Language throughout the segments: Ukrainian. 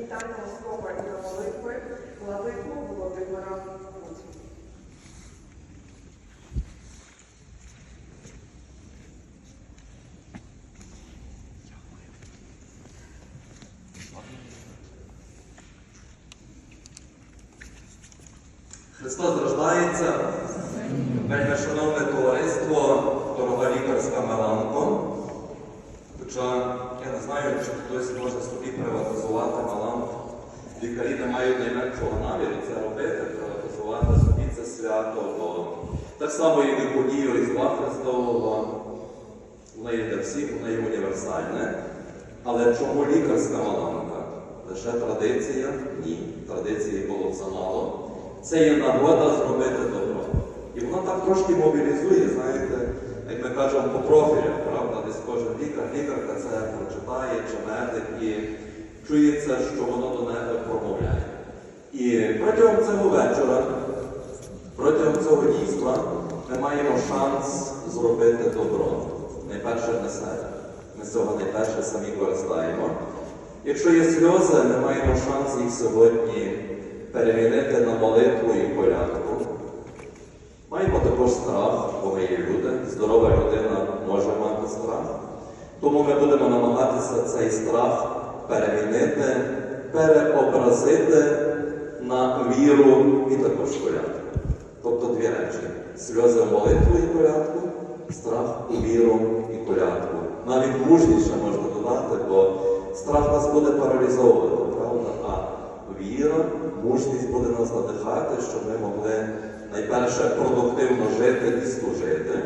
Вітання слова і на молитви владику Володимира Путіна. Христос рождається, вельми шановне товариство, дорога лікарська Меланко. Хоча я не знаю, чи хтось може собі приватизувати Меланку. Лікарі не мають найменшого наміру це робити, приватизувати собі це свято. Бо так само і не подію Різдва Христового. Воно є для всіх, воно є універсальне. Але чому лікарська Маланка? Лише традиція? Ні. Традиції було замало. Це є нагода зробити добро. І вона так трошки мобілізує, знаєте, як ми кажемо, по профілях, прочитає чи медик і чується, що воно до неї промовляє. І протягом цього вечора, протягом цього дійства ми маємо шанс зробити добро. Найперше для себе. Ми цього найперше самі користаємо. Якщо є сльози, ми маємо шанс їх сьогодні перемінити на молитву і колядку. Маємо також страх, бо ми є люди. Здорова людина може мати страх. Тому ми будемо намагатися цей страх перемінити, переобразити на віру і також колядку. Тобто дві речі: сльози в молитву і колядку, страх у віру і колядку. Навіть мужніше можна додати, бо страх нас буде паралізовувати, правда? А віра, мужність буде нас надихати, щоб ми могли найперше продуктивно жити і служити.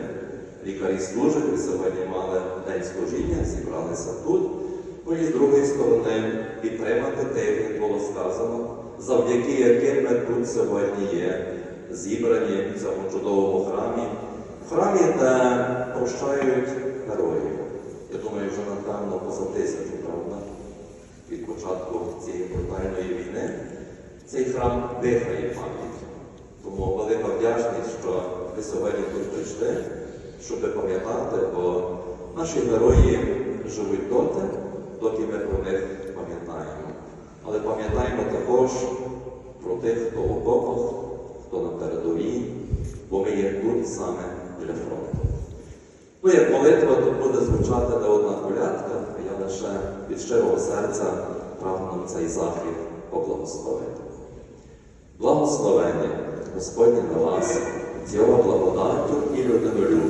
Лікарі служать, ви сьогодні мали день служіння, зібралися тут. Ну і з другої сторони підтримати тих, як було сказано, завдяки яким ми тут сьогодні є, зібрані в цьому чудовому храмі. В храмі, де прощають героїв. Я думаю, вже напевно поза тисячу, правда? від початку цієї брутальної війни, цей храм дихає пам'ять. Тому велика вдячність, що ви сьогодні тут прийшли, щоб пам'ятати, бо наші герої живуть доти, доки ми про них пам'ятаємо. Але пам'ятаємо також про тих, хто в окопах, хто на передовій, бо ми є тут саме для фронту. Ну, як молитва, тут буде звучати не одна колядка, а я лише від щирого серця прагну цей захід поблагословити. Благословення Господнє на вас, його благодаттю і людинолюб'ям,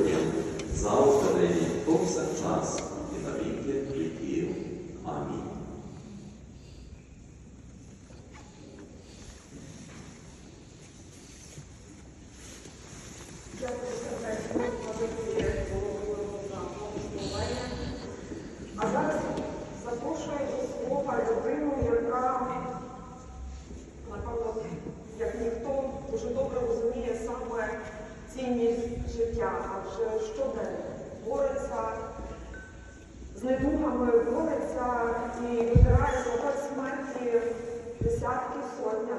А зараз запрошую до слова людину, яка, напевно, як ніхто дуже добре розуміє саме цінність життя, адже щоденно бореться з недугами, бореться і вибирає смерті десятки, сотні,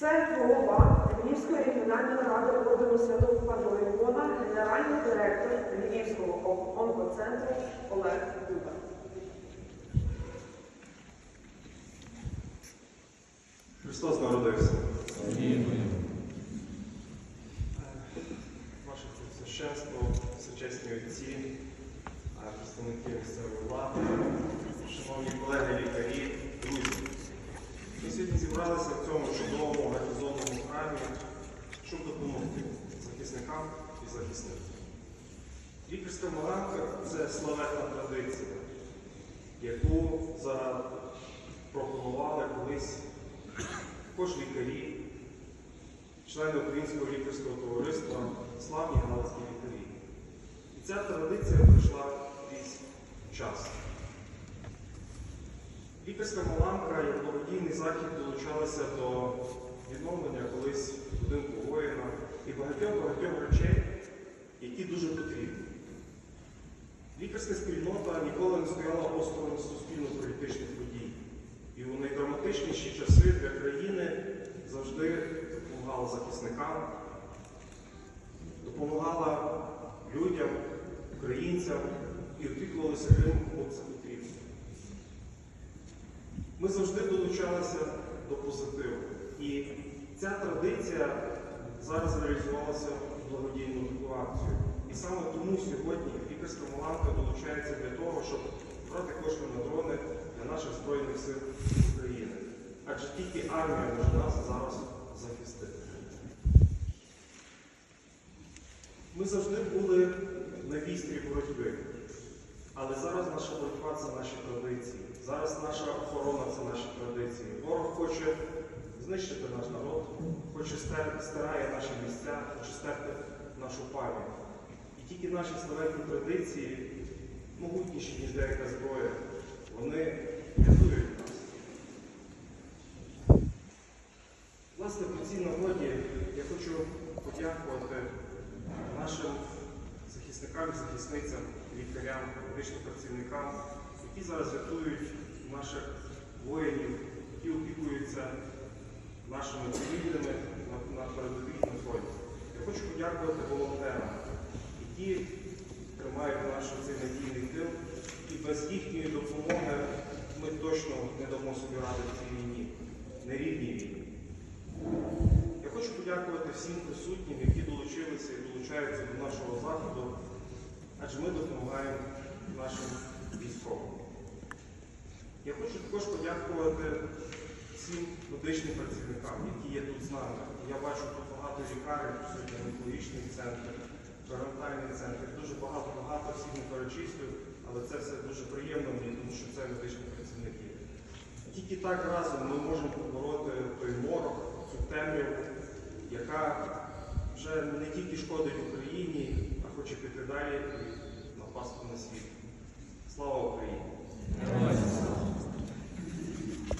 Це голова Львівської регіональної ради ордену Святого Павла Івона, генеральний директор Львівського онкоцентру Олег Дуба. Христос народився. Ваше священство, всечесні отці, представники місцевої влади, шановні колеги, лікарі. Ми сьогодні зібралися в цьому чудовому гарнізонному храмі, щоб допомогти захисникам і захисникам. Лікарська маланка це славетна традиція, яку запропонували колись також лікарі, члени Українського лікарського товариства, славні галицькі лікарі. І ця традиція пройшла крізь час. Лікарська маланка як благодійний захід долучалася до відновлення колись будинку воїна і багатьох-багатьох речей, які дуже потрібні. Лікарська спільнота ніколи не стояла осторонь суспільно-політичних подій. І у найдраматичніші часи для країни завжди допомагала захисникам, допомагала людям, українцям, і опікувалися це потрібно. Ми завжди долучалися до позитиву. І ця традиція зараз реалізувалася в благодійну таку акцію. І саме тому сьогодні лікарська Маланка долучається для того, щоб брати кошти на дрони для наших Збройних сил України. Адже тільки армія може нас зараз захистити. Ми завжди були на вістрі боротьби. Але зараз наша боротьба це наші традиції. Зараз наша охорона це наші традиції. Ворог хоче знищити наш народ, хоче стирає наші місця, хоче стерти нашу пам'ять. І тільки наші славетні традиції, могутніші, ніж деяка зброя, вони рятують нас. Власне, по цій нагоді я хочу подякувати нашим захисникам, захисницям, лікарям, медичним працівникам, які зараз рятують наших воїнів, які опікуються нашими цивільними на, передовій на фронті. Я хочу подякувати волонтерам, які тримають наш цей надійний тил, і без їхньої допомоги ми точно не дамо собі ради в цій війні, нерівній війні. Я хочу подякувати всім присутнім, які долучилися і долучаються до нашого заходу, адже ми допомагаємо нашим військовим. Я хочу також подякувати всім медичним працівникам, які є тут з нами. Я бачу тут багато лікарень, сьогодні онкологічний центр, перинатальний центр, дуже багато-багато, всіх не перечислюю, але це все дуже приємно мені, тому що це медичні працівники. Тільки так разом ми можемо побороти той морок, цю темряву, яка вже не тільки шкодить Україні, а хоче піти далі і напасти на світ. Слава Україні!